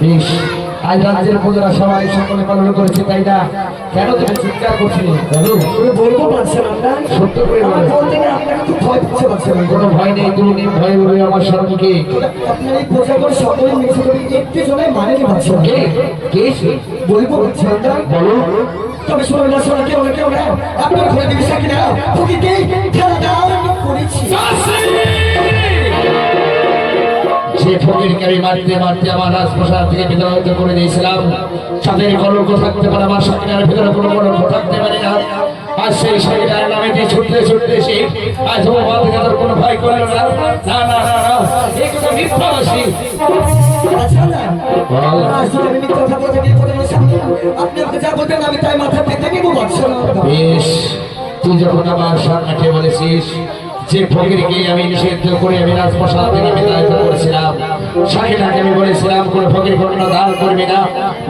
বেশ আজ রাজ্যের প্রজারা সবাই সকলে পালন করেছে তাই না? কেন তুমি চিৎকার করছিলে সত্য করে বলতে ভয় পাচ্ছে কোনো ভয় নেই তুমি ভয় হবে আমার স্বামীকে। আপনার এই প্রজাগণ সকলে মিছে করে একটি জনে মানে নি বাদশাহ কে কে? সে বলব বাদশাহ বলো। তবে শোনো না শোনো কেউ না কেউ না আপনার ঘরে দিবি সাকি না ফকিরকে খেলা দাও করেছি। সে ফকিরকে আমি মারতে মারতে আমার রাজপ্রসাদ থেকে বিতাড়িত করে দিয়েছিলাম। তাদের কলঙ্ক থাকতে পারে, আমার সাকিনার ভিতরে কোনো কলঙ্ক থাকতে পারে না। আজ সেই সাকিনার নামে দিয়ে ছুটতে ছুটতে সে আজ গাদার কোনো ভয় করল তুই যখন আমার সামনে বলেছিস যে ফকিরকে আমি নিষিদ্ধ করে আমি রাজপ্রসাদ থেকে বিতাড়িত করেছিলাম সাকিনাকে আমি বলেছিলাম, কোন ফকির কোনো দান করবে না,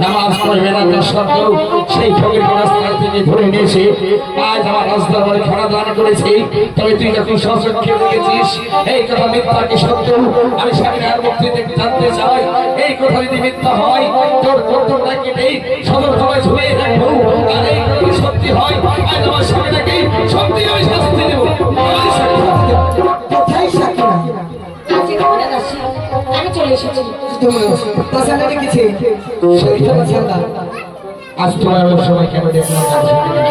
নামাজ পড়বে না, তার সত্ত্বেও সেই ফকিরকে রাস্তা থেকে ধরে নিয়েছে, আজ আমার রাস্তার বাড়ি খানা দান করেছি, তবে তুই যখন সচক্ষে দেখেছিস, এই কথা মিথ্যা কি সত্য? আমি সাকিনার মুক্তি থেকে জানতে চাই, এই কথা যদি মিথ্যা হয়, তোর কর্তব্যটা কেটে সদর সবাই ঝুলিয়ে রাখব, আর এই কথা সত্যি হয়, আজ আমার সাকিনাকে সত্যি আমি শাস্তি দেবো। আজ তোমার সময় কেন?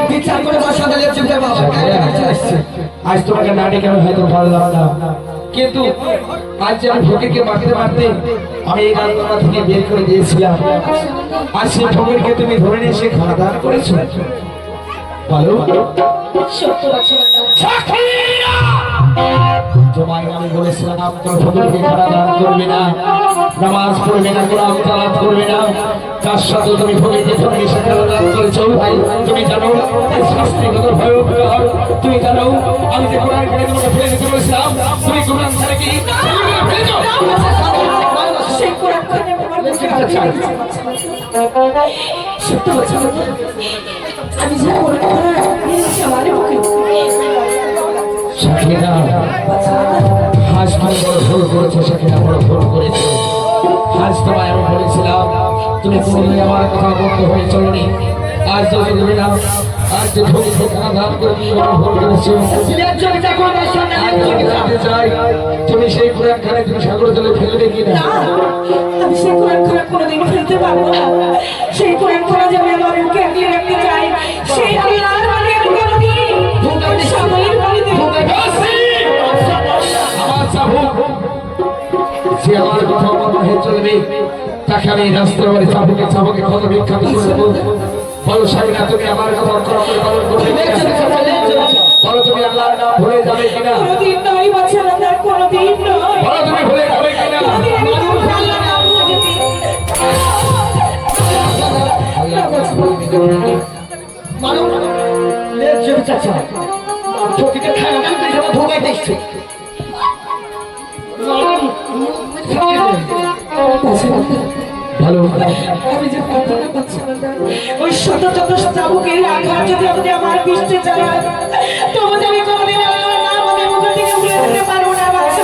বিচার করে লেপচে আসছে আজ তোমাকে না ডেকে আমি হয়তো ভালো লাগলাম কিন্তু আজ যে আমি ফকিরকে মারতে মারতে আমি এই রান্না থেকে বের করে দিয়েছিলাম। আর সেই ফকিরকে তুমি ধরে নিয়ে সে খাওয়া দাওয়া করেছ? বলো। সত্য আছে তোমায় আমি বলেছিলাম করবে না নামাজ পড়বে না কোরআন তালাত করবে না তার সাথে তুমি করেছ তুমি জানো এর শাস্তি ভয়ঙ্কর তুমি জানো আমি যে কোরআন করে তোমাকে ফেলে দিতে বলেছিলাম তুমি কোরআন ছাড়া কি আমি যে কোরআন আমার বুকে সাকিনা বড় ভুল করেছ সাকিনা বড় ভুল করেছ। আজ তোমায় আমি তুমি কোনোদিন আমার কথা বন্ধ হয়ে আজ তো চলবে না আজ যে ভুল তুমি আমি চাই তুমি সেই কোরআন খানে তুমি সাগর ফেলবে কিনা? না, আমার বুকে আগলে রাখতে চাই সেই আল্লাহর চলবে তাকে আমি রাস্তার বাড়ি চাবুকে চাবুকে কত বিখ্যাত করে দেবো বলো সাইনা তুমি আমার কথা অক্ষর অক্ষরে পালন করবে বলো তুমি আল্লাহর নাম ভুলে যাবে কিনা বলো তুমি ভুলে যাবে কিনা মানুষ চাচা ফকিরকে খাওয়া দিতে যাব ধোকায় ভালো আমি যে কল্পনা করছি ওই শত শত চাবুকের আঘাত যদি আপনি আমার পৃষ্ঠে চালান তবু আমি কোনোদিন আল্লাহর নাম আমার মুখ থেকে উড়ে দিতে পারব না বাচ্চা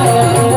Música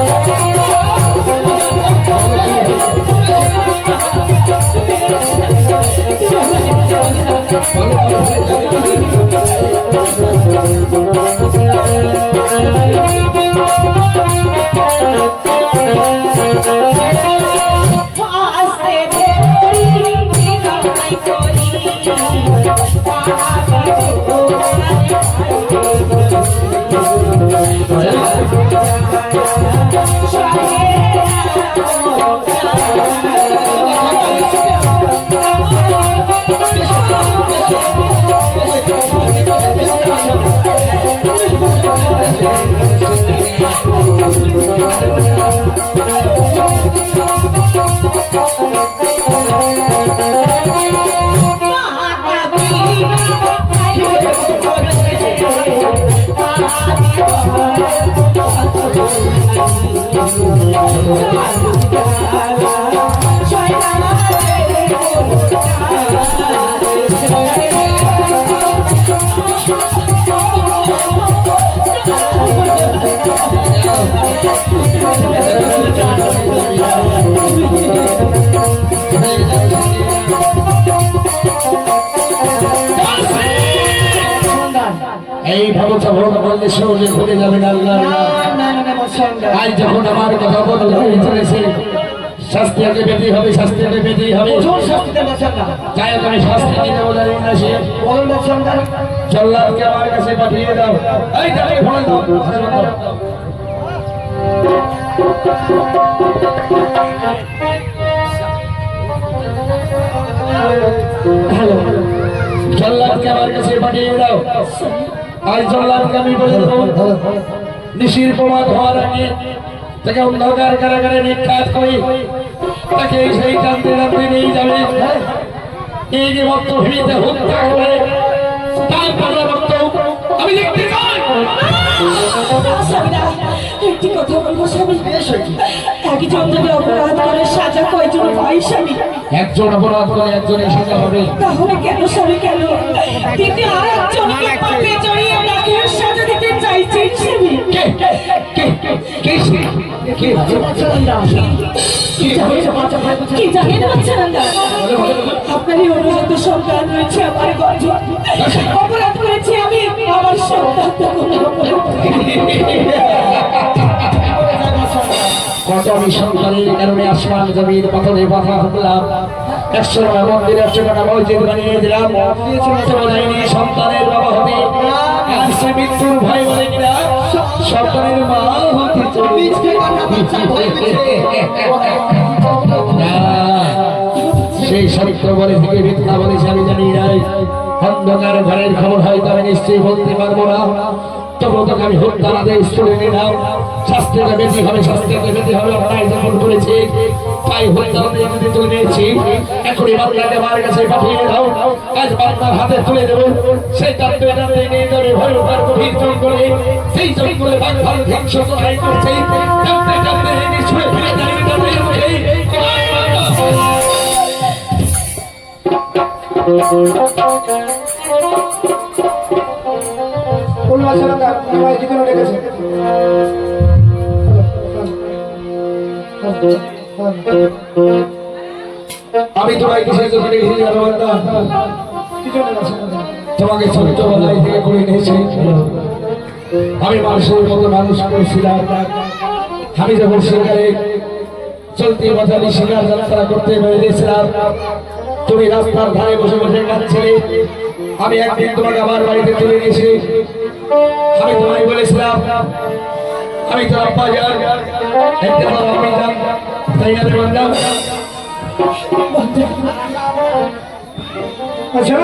ভবতা ভবতা বললে সৌজে ঘুরে যাবেন আল্লাহ আজ যখন আমার কথা বদল হয়ে চলেছে শাস্তি আগে পেতেই হবে শাস্তি আগে পেতেই হবে। যাই আমি শাস্তি দিতে বলে না সে। জল্লাদকে আমার কাছে পাঠিয়ে দাও। এই যাবে ফোন দাও জল্লাদকে আমার কাছে পাঠিয়ে দাও। নিশির প্রমাদ হওয়ার আগে তাকে অন্ধকার কারাগারে নিক্ষাত করি। তাকে সেই টানতে টানতে নিয়ে যাবে। এই যে ভক্ত ভিড়িতে হত্যা করে। তার পাল্লা আমি দেখতে চাই! একটি কথা বলব স্বামী? একজন যদি অপরাধ করে সাজা কয়জন ভাই স্বামী? একজন অপরাধ করে একজনের সাজা হবে। তাহলে কেন স্বামী কেন? দিদি আর একজনকে পাপে জড়িয়ে তাকে সাজা দিতে চাইছেন স্বামী। কে কে কে কে কে কি? জানেন বাচ্চারা আপনারই অনুগত সন্তান রয়েছে আমার গর্ভ অপরাধ করেছি আমি আমার সন্তান কত আমি সন্তানের কারণে আসমান জমির হলাম। একশো মসজিদ বানিয়ে দিলাম। সন্তানের বাবা হবে। বলে সেই সত্য বলে থেকে মিথ্যা বলেছে আমি জানি নাই। অন্ধকার ঘরের খবর হয়তো আমি নিশ্চয়ই বলতে পারব না। তবু তোকে আমি হবে শাস্তিটা বেশি হবে অন্যায় যখন করেছি। তাই হত্যার যদি তুলে বাংলার হাতে তুলে দেবো। সেই তত্ত্বে নিয়ে যাবে জঙ্গলে সেই জঙ্গলে বাংলার ধ্বংস করছে? ফিরে যাবে আমি তোমায় কিসের ছোট্ট বেলায় থেকে করে নিয়েছি আমি মানুষের মতো মানুষ করেছিলাম। আমি যখন শিকারে চলতি বাজারে শিকার যাত্রা করতে বেরিয়েছিলাম, তুমি রাস্তার ধারে বসে বসে কাঁদছিলে। আমি একদিন তোমাকে আমার বাড়িতে চলে নিয়েছি। আমি তোমায় বলেছিলাম আমি তো আব্বা একদিন আমার আম্মি যান তাই না আচ্ছা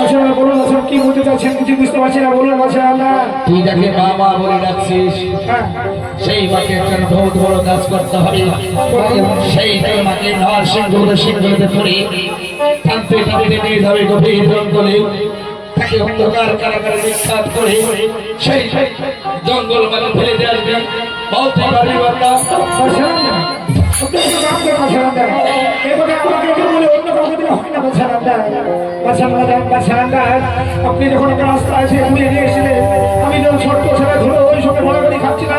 আচ্ছা বলুন আচ্ছা কি বলতে চাচ্ছেন কিছু বুঝতে পারছি না বলুন আচ্ছা আমরা। তুই যাকে বাবা বলে ডাকছিস হ্যাঁ। সেই মাকে একটা বহুত বড় কাজ করতে হবে। সেই মাকে নিয়ে যাবে গভীর জঙ্গলে। তাকে অন্ধকার কারাগারে বিখ্যাত করে। সেই জঙ্গল মানে ফেলে দিয়ে আসবে। বলতে পারি আপনি যখন একটা রাস্তা আছে ঘুরিয়ে নিয়ে এসেছিলেন, আমি যখন ছোট্ট ছেলে ধরে ওই সঙ্গে বড় করে খাচ্ছি না।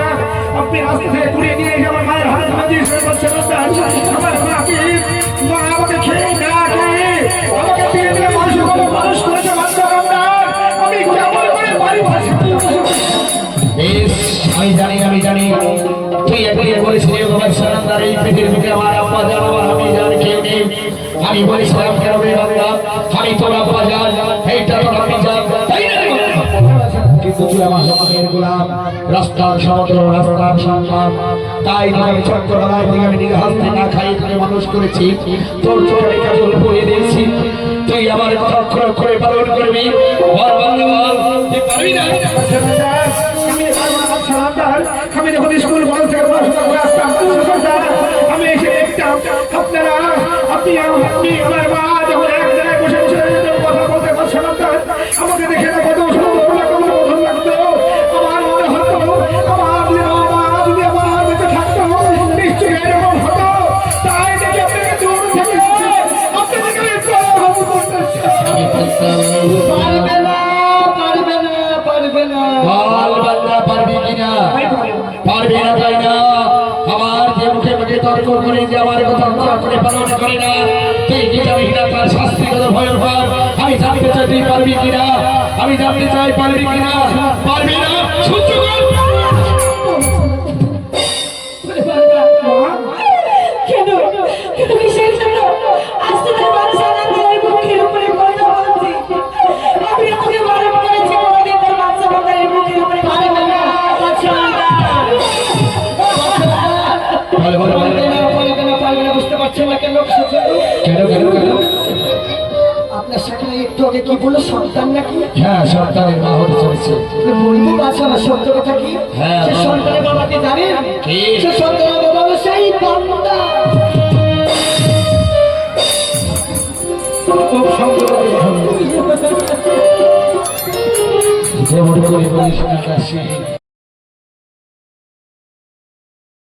আমি বলেছিলাম, কেন রে বান্দা আমি তোর যান এইটা তোর যান তাই না? কিন্তু তুই আমার জমানের গোলাম, রাস্তার সমগ্র রাস্তার সম্মান। তাই আমি চক্করবেলায় থেকে আমি নিজের হাতে না খাই তোকে মানুষ করেছি। তোর চোখে কাজল পরিয়ে দিয়েছি। তুই আমার কথা অক্ষর অক্ষরে পালন করবি। বল বল তুই পারবি না। আমি যখন স্কুল কলেজ থেকে করে আসতাম আমি এসে দেখতাম পারবে না তাই না আমার যে মুখে মুখে যে আমার কথা অন্তর করে পালন করে না তার শাস্তি ভয়ঙ্কর আমি জানতে চাই পারবি কিনা? আমি জানতে চাই পারবি কিনা? পারবি না? সহ্য কি বলল সন্তান নাকি? হ্যাঁ সন্তানের মা হতে চলেছে। বলব বাচ্চা না সত্য কথা কি? হ্যাঁ, সে। সন্তানের বাবাকে জানেন কি? সে সন্তানের বাবা হলো সেই বান্দা খুব সংযত